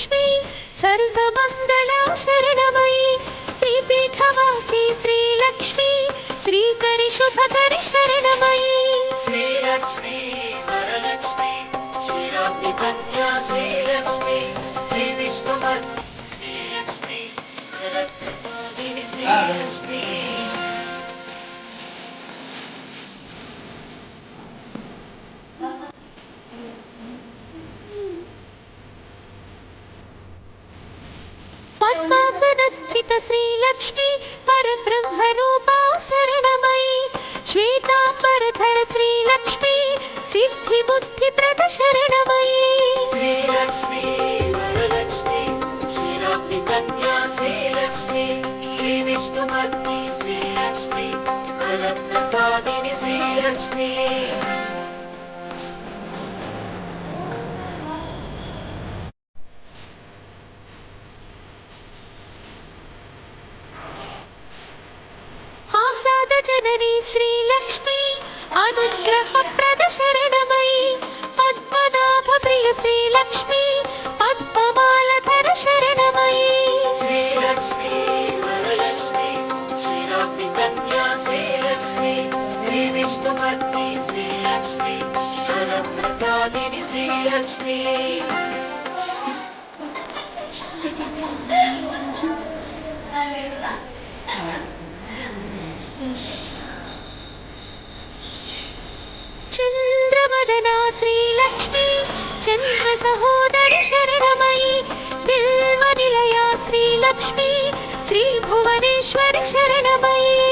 श्री सर्वमङ्गलाशरणमयी। श्रीपीठवासी श्रीलक्ष्मी श्रीकरिशुभकरि शरणमयी श्रीलक्ष्मी श्रीलक्ष्मी। लक्ष्मी श्रीलक्ष्मी परब्रह्मरूपा शरणमयी। श्वेता परधर श्रीलक्ष्मी सिद्धिमुक्तिप्रदशरणमयी श्रीलक्ष्मीलक्ष्मी श्रीलक्ष्मी श्रीविष्णुमत् श्रीलक्ष्मी स्वामिनी श्रीलक्ष्मी। శ్రీ విష్ణుమూర్తి శ్రీలక్ష్మి వరప్రసాదిని శ్రీలక్ష్మి ఆహ్లాద జనని శ్రీలక్ష్మి అనుగ్రహ ప్రద శరణమయి పద్మనాభ ప్రియ శ్రీలక్ష్మి పద్మమాలధర శరణమయి శ్రీలక్ష్మి వరలక్ష్మి శ్రీరామి కన్యా శ్రీలక్ష్మి శ్రీ విష్ణుమూర్తి శ్రీలక్ష్మి వరప్రసాదిని శ్రీలక్ష్మి వదనా శ్రీలక్ష్మి చంద్ర సహోదరి శరణమయి దిల్వ నిలయా శ్రీలక్ష్మి శ్రీ భువనేశ్వరి శరణమయీ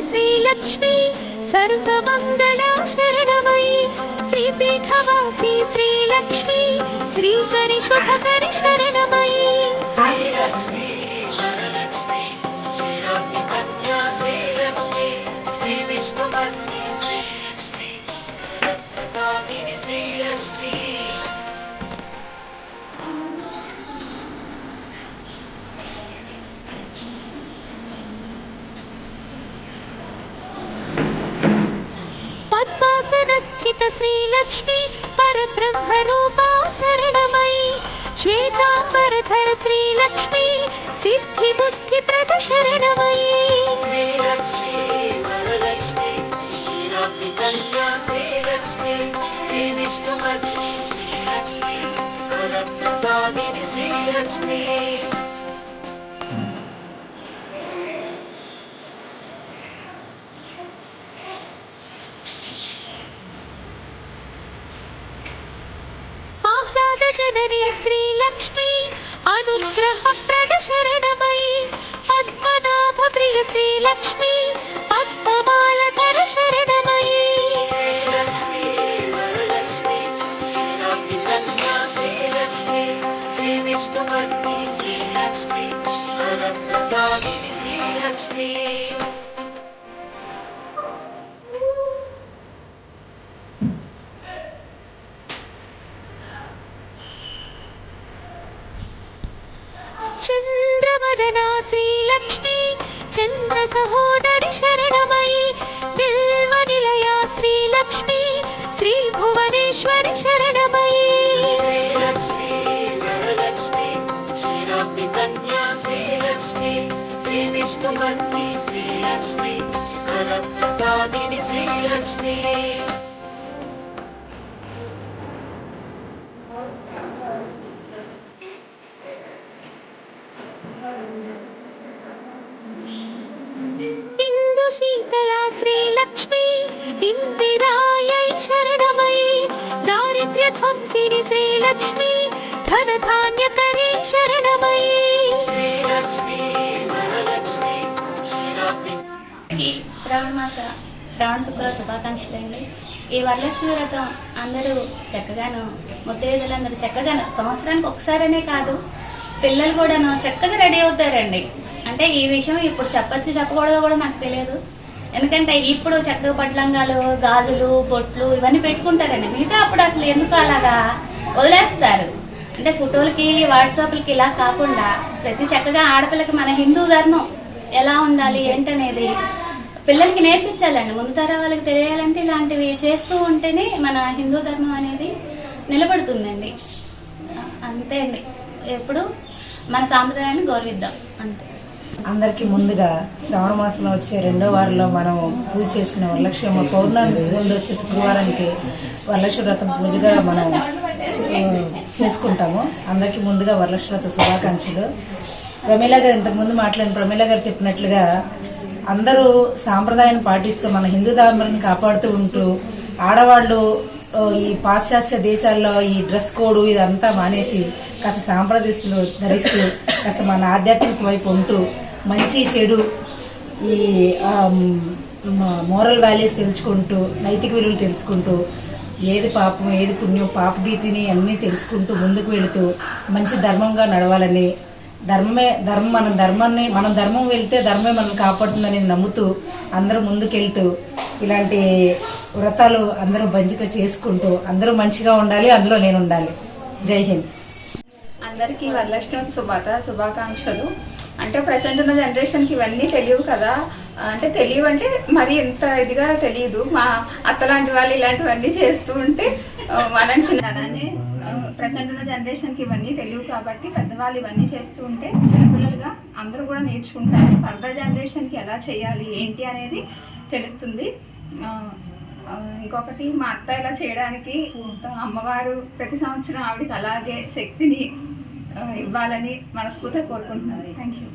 श्रीलक्ष्मी सर्पमङ्गल शरणमयि श्रीपीठवासि श्रीलक्ष्मी श्री उपरि शुभकरी शरण लक्ष्मी परब्रह्मरूपा शरणमयी। श्वेताम्बरधर श्रीलक्ष्मी सिद्धिभक्ति प्रति शरणमयी श्रीलक्ष्मीक्ष्मी श्रीरा श्रीलक्ष्मी श्रीविष्णुम श्रीलक्ष्मी अनुग्रह श्रीलक्ष्मी చంద్ర సహోదరి శరణమయి బిల్వ నిలయా శ్రీలక్ష్మి శ్రీ భువనేశ్వరి శరణమై. శరణమయ్యి శ్రీలక్ష్మీ వరలక్ష్మీ క్షీరాబ్ది కన్యా శ్రీ విష్ణుమూర్తి ధ్వంసిని శ్రీలక్ష్మి ధన ధాన్యకరీ శ్రావణ మాస శ్రావణ శుక్ర శుభాకాంక్షలు అండి ఈ వరలక్ష్మి వ్రతం అందరూ చక్కగాను ముత్తైదులందరూ చక్కగాను సంవత్సరానికి ఒకసారనే కాదు పిల్లలు కూడాను చక్కగా రెడీ అవుతారండి. అంటే ఈ విషయం ఇప్పుడు చెప్పచ్చు చెప్పకూడదో కూడా నాకు తెలియదు. ఎందుకంటే ఇప్పుడు చక్కగా పట్లంగాలు గాజులు బొట్లు ఇవన్నీ పెట్టుకుంటారండి. మిగతా అప్పుడు అసలు ఎందుకు అలాగా వదిలేస్తారు? అంటే ఫోటోలకి వాట్సాప్లకి ఇలా కాకుండా ప్రతి చక్కగా ఆడపిల్లకి మన హిందూ ధర్మం ఎలా ఉండాలి ఏంటనేది పిల్లలకి నేర్పించాలండి. ముందు తరం వాళ్ళకి తెలియాలంటే ఇలాంటివి చేస్తూ ఉంటేనే మన హిందూ ధర్మం అనేది నిలబడుతుందండి. అంతే అండి. ఎప్పుడు మన సాంప్రదాయాన్ని గౌరవిద్దాం. అంతే. అందరికీ ముందుగా శ్రావణ మాసంలో వచ్చే రెండో వారంలో మనం పూజ చేసుకునే వరలక్ష్మి అమ్మ పౌర్ణమి ముందు వచ్చే శుక్రవారానికి వరలక్ష్మి వ్రతం పూజగా మనం చే- చేసుకుంటాము. అందరికీ ముందుగా వరలక్ష్మి వ్రత శుభాకాంక్షలు. ప్రమీల గారు ఇంతకుముందు మాట్లాడిన ప్రమీల గారు చెప్పినట్లుగా అందరూ సాంప్రదాయాన్ని పాటిస్తూ మన హిందూ ధర్మాన్ని కాపాడుతూ ఉంటూ ఆడవాళ్ళు ఈ పాశ్చాత్య దేశాల్లో ఈ డ్రెస్ కోడ్ ఇదంతా మానేసి కాస్త సాంప్రదాయస్తులు ధరిస్తూ కాస్త మన ఆధ్యాత్మిక వైపు ఉంటూ మంచి చెడు ఈ మోరల్ వాల్యూస్ తెలుసుకుంటూ నైతిక విలువలు తెలుసుకుంటూ ఏది పాపం ఏది పుణ్యం పాప భీతిని అన్నీ తెలుసుకుంటూ ముందుకు వెళుతూ మంచి ధర్మంగా నడవాలని ధర్మమే ధర్మం మనం ధర్మాన్ని మనం ధర్మం వెళ్తే ధర్మమే మనం కాపాడుతుందని నమ్ముతూ అందరూ ముందుకెళ్తూ ఇలాంటి వ్రతాలు అందరూ మంచిగా చేసుకుంటూ అందరూ మంచిగా ఉండాలి అందులో నేను ఉండాలి. జై హింద్. అందరికీ వరలక్ష్మి శుభాత శుభాకాంక్షలు. అంటే ప్రజెంట్ ఉన్న జనరేషన్కి ఇవన్నీ తెలియవు కదా. అంటే తెలియవు అంటే మరి ఎంత ఇదిగా తెలియదు. మా అత్త లాంటి వాళ్ళు ఇలాంటివన్నీ చేస్తూ ఉంటే మనం చిన్ననే ప్రజెంట్ ఉన్న జనరేషన్కి ఇవన్నీ తెలియవు కాబట్టి పెద్దవాళ్ళు ఇవన్నీ చేస్తూ ఉంటే చిన్నపిల్లలుగా అందరూ కూడా నేర్చుకుంటారు. ఫర్దర్ జనరేషన్కి ఎలా చేయాలి ఏంటి అనేది తెలుస్తుంది. ఇంకొకటి మా అత్త ఇలా చేయడానికి అమ్మవారు ప్రతి సంవత్సరం ఆవిడకి అలాగే శక్తిని ఇవ్వాలని మనస్ఫూర్తిగా కోరుకుంటున్నాను. Thank you